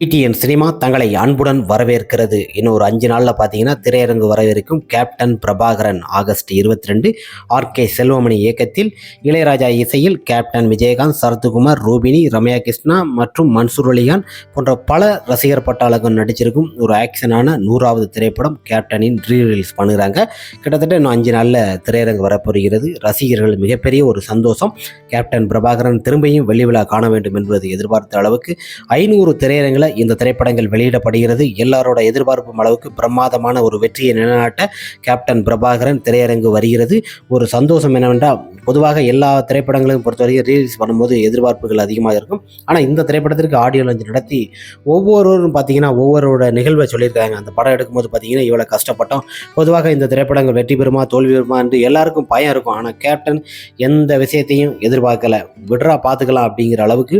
PTN cinema தங்களை அன்புடன் வரவேற்கிறது. இன்னும் ஒரு அஞ்சு நாளில் பார்த்தீங்கன்னா திரையரங்கு வரவிருக்கும் கேப்டன் பிரபாகரன் ஆகஸ்ட் இருபத்தி ரெண்டு ஆர்கே செல்வமணி இயக்கத்தில் இளையராஜா இசையில் கேப்டன் விஜயகாந்த் சரத்குமார் ரூபினி ரம்யா கிருஷ்ணா மற்றும் மன்சூர் அலிகான் போன்ற பல ரசிகர் பட்டாளர்கள் நடிச்சிருக்கும் ஒரு ஆக்ஷனான நூறாவது திரைப்படம் கேப்டனின் ரீ ரிலீஸ் பண்ணுறாங்க. கிட்டத்தட்ட இன்னும் அஞ்சு நாளில் திரையரங்கு வரப்போகிறது. ரசிகர்கள் மிகப்பெரிய ஒரு சந்தோஷம். கேப்டன் பிரபாகரன் திரும்பியும் வெள்ளி விழா காண வேண்டும் என்பது எதிர்பார்த்த அளவுக்கு ஐநூறு திரையரங்கில் இந்த திரைப்படங்கள் வெளியிடப்படுகிறது. எல்லாரோட எதிர்பார்ப்பும் அளவுக்கு பிரமாதமான ஒரு வெற்றியை நிலைநாட்ட கேப்டன் பிரபாகரன் திரையரங்கு வருகிறது. ஒரு சந்தோஷம் என்னவென்றால் பொதுவாக எல்லா திரைப்படங்களையும் பொறுத்தவரைக்கும் ரிலீஸ் பண்ணும்போது எதிர்பார்ப்புகள் அதிகமாக இருக்கும். ஆனால் இந்த திரைப்படத்திற்கு ஆடியோ லஞ்சு நடத்தி ஒவ்வொருவரும் பார்த்தீங்கன்னா ஒவ்வொருவரோட நிகழ்வை சொல்லியிருக்காங்க. அந்த படம் எடுக்கும்போது பார்த்தீங்கன்னா இவ்வளோ கஷ்டப்பட்டோம். பொதுவாக இந்த திரைப்படங்கள் வெற்றி பெறுமா தோல்வி பெறுமா என்று எல்லாருக்கும் பயம் இருக்கும். ஆனால் கேப்டன் எந்த விஷயத்தையும் எதிர்பார்க்கலை. விட்ரா பார்த்துக்கலாம் அப்படிங்கிற அளவுக்கு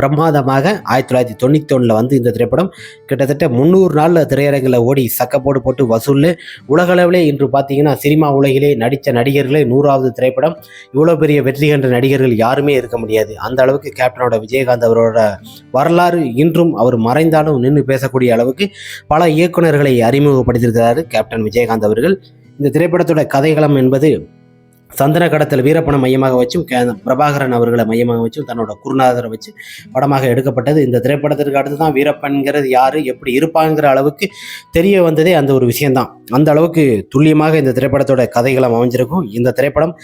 பிரமாதமாக ஆயிரத்தி தொள்ளாயிரத்தி தொண்ணூற்றி ஒன்றில் வந்து இந்த திரைப்படம் கிட்டத்தட்ட முந்நூறு நாளில் திரையரங்கில் ஓடி சக்கப்போடு போட்டு வசூலில் உலகளவிலே இன்று பார்த்தீங்கன்னா சினிமா உலகிலே நடித்த நடிகர்களே நூறாவது திரைப்படம். இவ்வளோ பெரிய வெற்றி கண்ட நடிகர்கள் யாருமே இருக்க முடியாது. அந்த அளவுக்கு கேப்டனோட விஜயகாந்த் அவரோட வரலாறு இன்றும் அவர் மறைந்தாலும் நின்று பேசக்கூடிய அளவுக்கு பல இயக்குனர்களை அறிமுகப்படுத்தியிருக்கிறார் கேப்டன் விஜயகாந்த் அவர்கள். இந்த திரைப்படத்தோட கதைகளம் என்பது சந்தன கடத்தல் வீரப்பனை மையமாக வச்சும் கே- பிரபாகரன் அவர்களை மையமாக வச்சும் தன்னோட குருநாதரை வச்சு படமாக எடுக்கப்பட்டது. இந்த திரைப்படத்திற்கு அடுத்து தான் வீரப்பன்கிறது யார் எப்படி இருப்பாங்கிற அளவுக்கு தெரிய வந்ததே அந்த ஒரு விஷயம்தான். அந்த அளவுக்கு துல்லியமாக இந்த திரைப்படத்தோட கதைகளம் அமைஞ்சிருக்கும். இந்த திரைப்படம்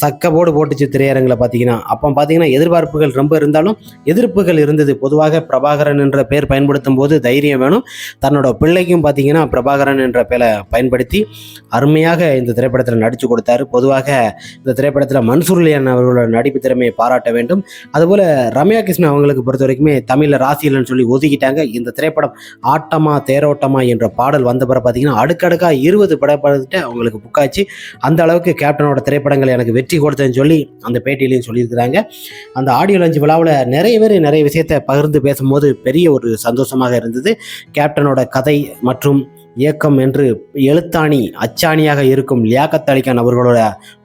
சக்கபோடு போட்டுச்சு திரையரங்கில் பார்த்தீங்கன்னா அப்போ பார்த்தீங்கன்னா எதிர்பார்ப்புகள் ரொம்ப இருந்தாலும் எதிர்ப்புகள் இருந்தது. பொதுவாக பிரபாகரன் என்ற பெயர் பயன்படுத்தும் போது தைரியம் வேணும். தன்னோட பிள்ளைக்கும் பார்த்தீங்கன்னா பிரபாகரன் என்ற பெயரை பயன்படுத்தி அருமையாக இந்த திரைப்படத்தில் நடித்து கொடுத்தாரு. பொதுவாக இந்த திரைப்படத்தில் மன்சூர்லியான் அவர்களோட நடிப்பு திறமையை பாராட்ட வேண்டும். அதுபோல் ரம்யா கிருஷ்ணன் அவங்களுக்கு பொறுத்த வரைக்குமே தமிழில் ராசியில்னு சொல்லி ஒதுக்கிட்டாங்க. இந்த திரைப்படம் ஆட்டமா தேரோட்டமா என்ற பாடல் வந்த பிறகு பார்த்தீங்கன்னா அடுக்கடுக்காக இருபது படப்படத்தை அவங்களுக்கு புக்காச்சு. அந்த அளவுக்கு கேப்டனோட திரைப்படங்கள் எனக்கு வெற்றி கொடுத்தேன்னு சொல்லி அந்த பேட்டியிலையும் சொல்லியிருக்கிறாங்க. அந்த ஆடியோ லஞ்ச் விழாவில் நிறைய பேர் நிறைய விஷயத்தை பகிர்ந்து பேசும்போது பெரிய ஒரு சந்தோஷமாக இருந்தது. கேப்டனோட கதை மற்றும் இயக்கம் என்று எழுத்தாணி அச்சாணியாக இருக்கும் லியாக்கத் அலிகான் அவர்களோட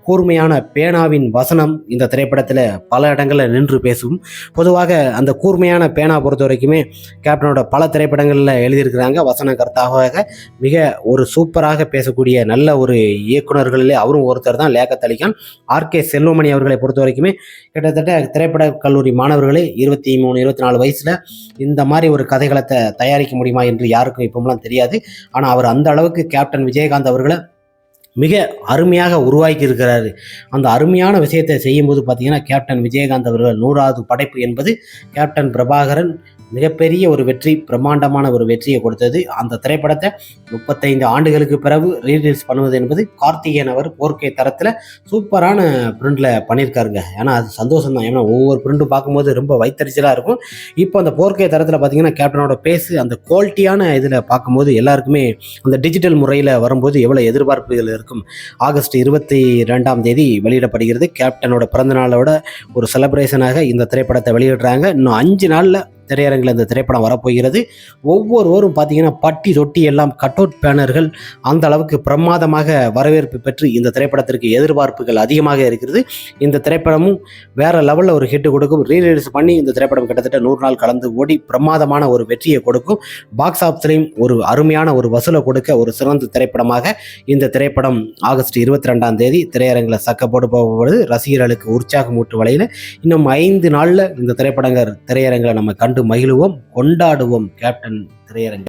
கூர்மையான பேனாவின் வசனம் இந்த திரைப்படத்தில் பல இடங்களில் நின்று பேசும். பொதுவாக அந்த கூர்மையான பேனா பொறுத்த வரைக்குமே கேப்டனோட பல திரைப்படங்களில் எழுதியிருக்கிறாங்க. வசன கர்த்தாக மிக ஒரு சூப்பராக பேசக்கூடிய நல்ல ஒரு இயக்குனர்களிலே அவரும் ஒருத்தர் தான் லியாக்கத் அலிகான். ஆர்கே செல்வமணி அவர்களை பொறுத்த வரைக்குமே கிட்டத்தட்ட திரைப்பட கல்லூரி மாணவர்களே இருபத்தி மூணு இருபத்தி நாலு வயசில் இந்த மாதிரி ஒரு கதைகளத்தை தயாரிக்க முடியுமா என்று யாருக்கும் இப்போலாம் தெரியாது. ஆனால் அவர் அந்த அளவுக்கு கேப்டன் விஜயகாந்த் அவர்களை மிக அருமையாக உருவாக்கி இருக்கிறாரு அந்த அருமையான விஷயத்தை செய்யும்போது பார்த்தீங்கன்னா கேப்டன் விஜயகாந்த் அவர்கள் நூறாவது படைப்பு என்பது கேப்டன் பிரபாகரன் மிகப்பெரிய ஒரு வெற்றி பிரம்மாண்டமான ஒரு வெற்றியை கொடுத்தது. அந்த திரைப்படத்தை முப்பத்தைந்து ஆண்டுகளுக்கு பிறகு ரீரிலீஸ் பண்ணுவது என்பது கார்த்திகேயன் அவர் போர்க்கை தரத்தில் சூப்பரான பிரிண்டில் பண்ணியிருக்காருங்க. ஏன்னா அது சந்தோஷம் தான் ஏன்னா ஒவ்வொரு பிரிண்டும் பார்க்கும்போது ரொம்ப வைத்தறிச்சலாக இருக்கும். இப்போ அந்த போர்க்கை தரத்தில் பார்த்தீங்கன்னா கேப்டனோட பேசு அந்த குவாலிட்டியான இதில் பார்க்கும்போது எல்லாருக்குமே அந்த டிஜிட்டல் முறையில் வரும்போது எவ்வளோ எதிர்பார்ப்புகள் இருக்கும். ஆகஸ்ட் இருபத்தி ரெண்டாம் தேதி வெளியிடப்படுகிறது. கேப்டனோட பிறந்த நாளோட ஒரு செலப்ரேஷனாக இந்த திரைப்படத்தை வெளியிடுறாங்க. இன்னும் அஞ்சு நாளில் திரையரங்கில் இந்த திரைப்படம் வரப்போகிறது. ஒவ்வொருவரும் பார்த்தீங்கன்னா பட்டி தொட்டி எல்லாம் கட் அவுட் பேனர்கள் அந்த அளவுக்கு பிரமாதமாக வரவேற்பு பெற்று இந்த திரைப்படத்திற்கு எதிர்பார்ப்புகள் அதிகமாக இருக்கிறது. இந்த திரைப்படமும் வேற லெவலில் ஒரு ஹிட் கொடுக்கும். ரீரிலீஸ் பண்ணி இந்த திரைப்படம் கிட்டத்தட்ட நூறு நாள் கலந்து ஓடி பிரமாதமான ஒரு வெற்றியை கொடுக்கும். பாக்ஸ் ஆஃபீஸ்லையும் ஒரு அருமையான ஒரு வசூலை கொடுக்க ஒரு சிறந்த திரைப்படமாக இந்த திரைப்படம் ஆகஸ்ட் இருபத்தி ரெண்டாம் தேதி திரையரங்கில் சக்கப்போடு போகும்போது ரசிகர்களுக்கு உற்சாகமூட்டு வலையில் இன்னும் ஐந்து நாளில் இந்த திரைப்படங்கள் திரையரங்கில் நம்ம கண்டு மகிழுவோம் கொண்டாடுவோம் கேப்டன் திரையரங்கு